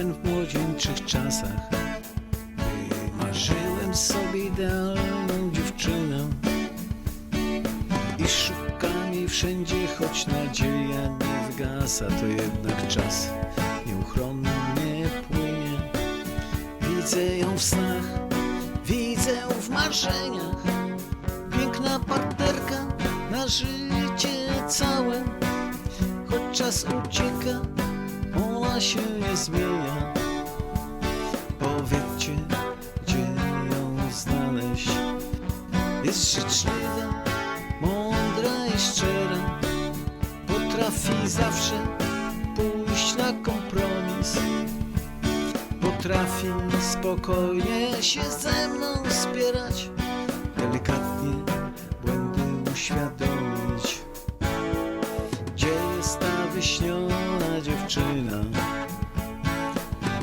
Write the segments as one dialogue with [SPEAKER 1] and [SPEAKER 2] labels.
[SPEAKER 1] tajemniczych czasach. Wymarzyłem sobie idealną dziewczynę I szukam jej wszędzie, choć nadzieja nie zgasa To jednak czas nieuchronnie płynie. Widzę ją w snach, widzę w marzeniach. Piękna partnerka na życie całe Choć czas ucieka, ona się nie zmienia. Powiedzcie, gdzie ją znaleźć. Jest życzliwa, mądra i szczera. Potrafi zawsze pójść na kompromis. Potrafi spokojnie się ze mną spierać Delikatnie błędy uświadomić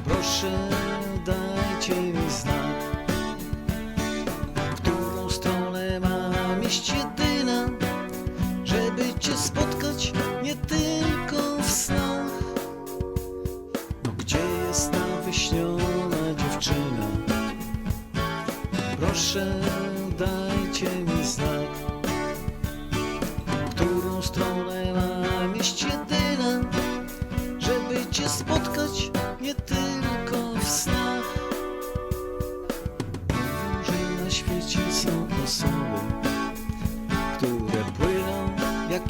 [SPEAKER 1] Proszę dajcie mi znak. W którą stronę mam iść jedyna Żeby cię spotkać nie tylko w snach. No gdzie jest ta wyśniona dziewczyna? Proszę dajcie mi znak. W którą stronę mam iść jedyna Żeby cię spotkać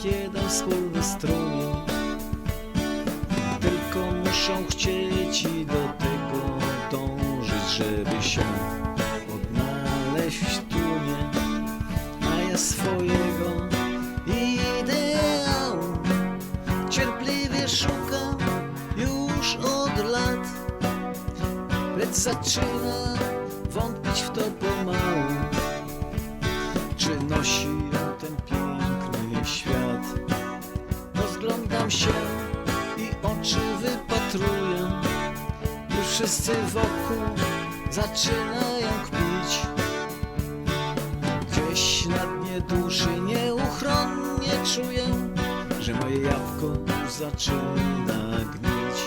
[SPEAKER 1] jeden wspólny strumień. Tylko muszą chcieć i do tego dążyć Żeby się odnaleźć w tłumie. A ja swojego ideału Cierpliwie szukam już od lat. Lecz zaczyna wątpić w to pomału Czy nosi wszyscy wokół zaczynają kpić. Gdzieś na dnie duszy nieuchronnie czuję Że moje jabłko zaczyna gnić.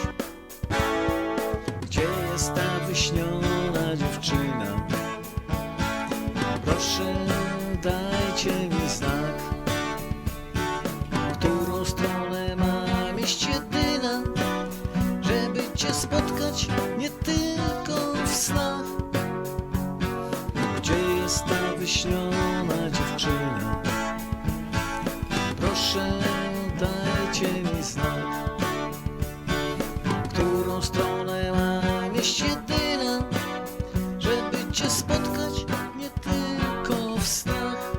[SPEAKER 1] Gdzie jest ta wyśniona dziewczyna? Proszę dajcie mi znak nie tylko w snach. Gdzie jest ta wyśniona dziewczyna? Proszę, dajcie mi znak, którą stronę ma mieść jedyna, żeby cię spotkać nie tylko w snach.